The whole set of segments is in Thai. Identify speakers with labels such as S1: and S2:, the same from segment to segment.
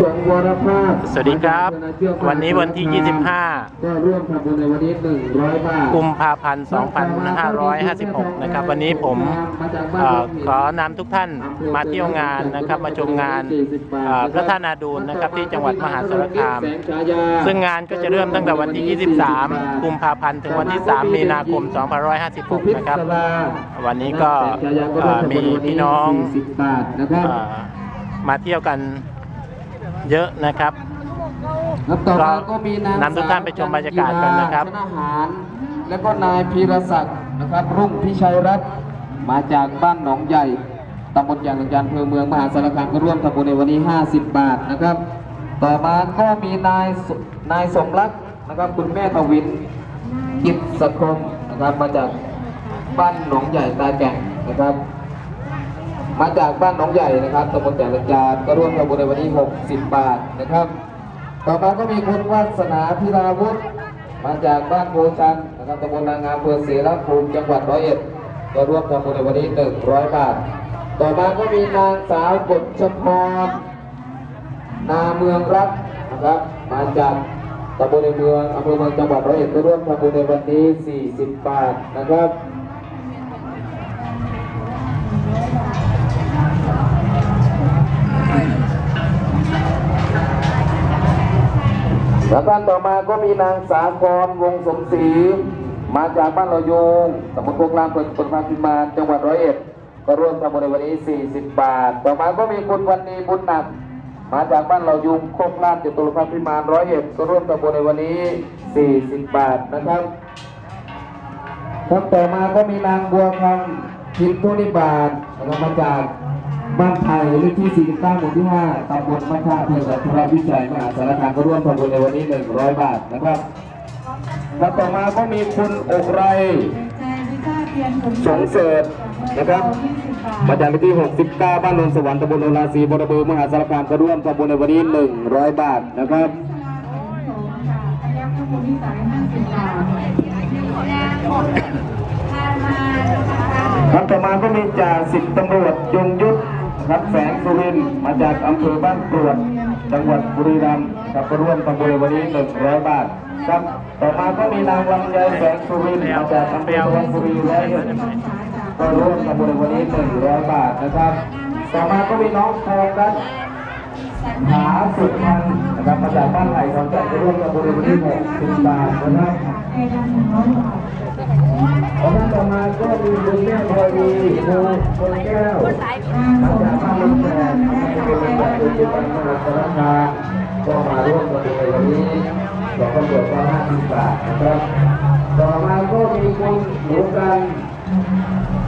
S1: สงฆ์วรภาพ
S2: สวัสดีครับ วันนี้วันที่
S1: ก็ร่วมทำบุญในวันนี้100บาท
S2: 25 กุมภาพันธ์ 2556 นะครับ วันนี้ผมเอ่อขอนำทุกท่านมาเที่ยวงานนะครับ มาชมงานเอ่อพระธาตุนาดูลนะครับที่จังหวัดมหาสารคาม ซึ่งงานก็จะเริ่มตั้งแต่วันที่ 23 กุมภาพันธ์ ถึงวันที่ 3 มีนาคม 2556 นะครับ วันนี้ก็เอ่อมีพี่น้อง
S1: 40บาทนะครับ
S2: เอ่อมาเที่ยวกัน เยอะนะครับ
S1: ครับต่อมาก็มีนาง
S2: นำทุกท่านไปชมบรรยากาศกันนะครับ
S1: ชนหาร แล้วก็นายพีรศักดิ์นะครับ รุ่งพิชัยรัตน์มาจากบ้านหนองใหญ่ตำบลยางหลวงยานอำเภอเมืองมหาสารคามก็ร่วมทำบุญในวันนี้ 50 บาทนะครับ ต่อมาก็มีนายสนายสมรักนะครับคุณแม่ทวินกิจสคมนะครับมาจากบ้านหนองใหญ่ตาแก่งนะครับ มาจากบ้านหนองใหญ่นะครับตำบลแต่ละจานก็ร่วมทำบุญในวันนี้ 60 บาทนะครับ ต่อมาก็มีคุณวัฒนาพิราวุฒิมาจากบ้านโพชันนะครับตำบลนางงามอำเภอศรีรัตภูมิจังหวัดร้อยเอ็ดก็ร่วมทำบุญในวันนี้ 100 บาท ต่อมาก็มีนางสาวกฎชพรนาเมืองรักนะครับ มาจากตำบลในเมืองอำเภอเมืองจังหวัดร้อยเอ็ดก็ร่วมทำบุญในวันนี้ 40 บาทนะครับ แล้วท่านต่อมาก็มีนางสาครวงสมศรีมาจากบ้านเราโยงตำบลโคกลามเปิดปนพาพิมานจังหวัดร้อยเอ็ด ก็ร่วมทำบุญในวันนี้ 40 บาท ต่อมาก็มีคุณวันนีบุญหนัก มาจากบ้านเรายุงโคกลามจตุรพักพิมานร้อยเอ็ดก็ร่วมทำบุญในวันนี้ 40 บาทนะครับครับต่อมาก็มีนางบัวคำพินทุนิบาทนะครับมาจาก บ้านไทยเลขที่ 49หมู่ที่ 5ตำบลมะค่าอำเภอสัตววิจัยมหาสารคามก็ร่วมทำบุญในวันนี้ 100 บาทนะครับแล้วต่อมาก็มีคุณอกไรสงเสริฐนะครับมาจากเลขที่ 69 บ้านโนนสวรรค์ตำบลโนนราศีบรบือมหาสารคามก็ร่วมทำบุญในวันนี้ 100 บาทนะครับครับต่อมาก็มีจ่าสิบตำรวจยงยุ นักแสงสุรินมาจากอำเภอบ้านกรวด จังหวัดบุรีรัมย์ครับร่วมทำบุญในวันนี้100บาทครับต่อมาก็มีนางลำไยแสงสุรินมาจากอำเภอวังบุรีร้อยเอ็ดก็ร่วมทำบุญในวันนี้100บาทนะครับ ต่อมาก็มีน้องโฟกัส หาสุดพันธ์นะครับมาจากบ้านไผ่ขอนแก่นก็ร่วมทำบุญในวันนี้60บาทนะครับแล้วก็ต่อมาก็มีคุณแม่พอดีโมคนแก้วมาจากบ้านลุงแสนเป็นคนจากปัจจุบันมหาสารคามก็มาร่วมกันในวันนี้ดอกกระเบิดก็50บาทนะครับ ต่อมาก็มีคุณหนูกัน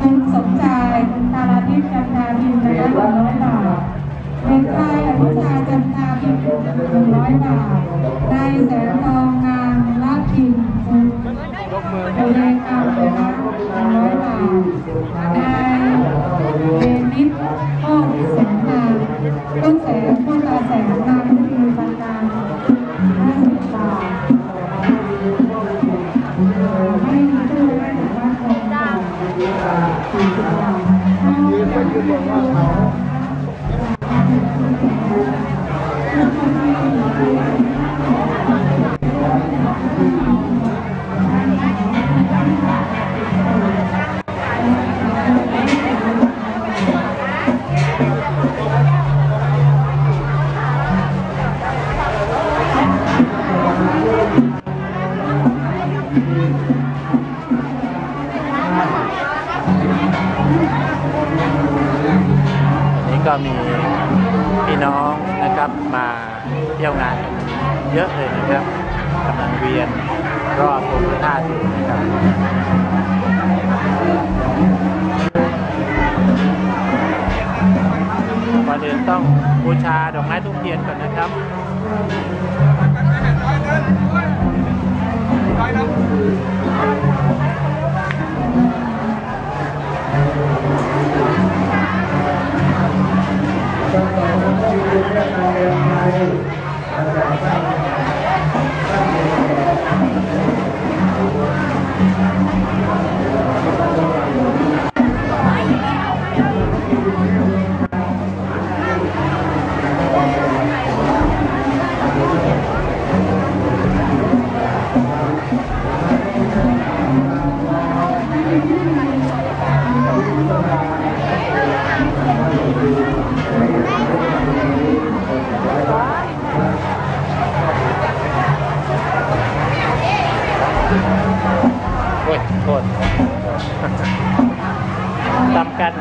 S3: คุณสมชายคุณตาลาทิพย์จันทาพิมพ์นะคะหนึ่งร้อยบาท เป็นชายอนุชาจันทาพิมพ์หนึ่งร้อยบาทนายแสงทองงามละพิมพ์คุณเอกรรม ก็
S2: มีพี่น้องนะครับมาเที่ยวงานเยอะเลยนะครับกำลังเวียนรอบองค์พระธาตุอยู่นะครับก่อนอื่นต้องบูชาดอกไม้ทุกเทียนก่อนนะครับ ทำกัน